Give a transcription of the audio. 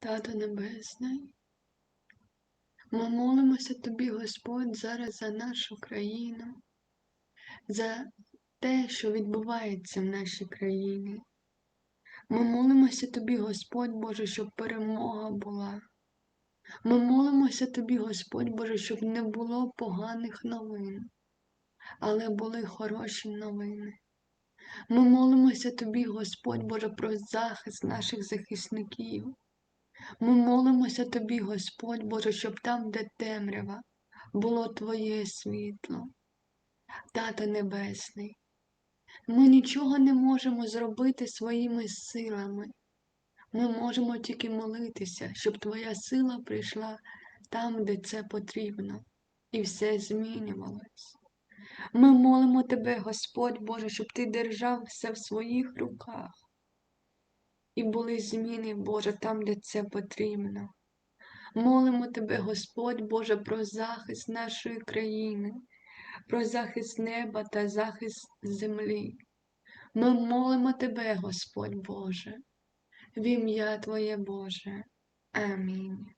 Тато Небесний, ми молимося Тобі, Господь, зараз за нашу країну, за те, що відбувається в нашій країні. Ми молимося Тобі, Господь Боже, щоб перемога була. Ми молимося Тобі, Господь Боже, щоб не було поганих новин, але були хороші новини. Ми молимося Тобі, Господь Боже, про захист наших захисників. Ми молимося Тобі, Господь Боже, щоб там, де темрява, було Твоє світло. Тата Небесний, ми нічого не можемо зробити своїми силами. Ми можемо тільки молитися, щоб Твоя сила прийшла там, де це потрібно, і все змінювалось. Ми молимо Тебе, Господь Боже, щоб Ти держав все в своїх руках. І були зміни, Боже, там, де це потрібно. Молимо Тебе, Господь Боже, про захист нашої країни, про захист неба та захист землі. Ми молимо Тебе, Господь Боже, в ім'я Твоє Боже. Амінь.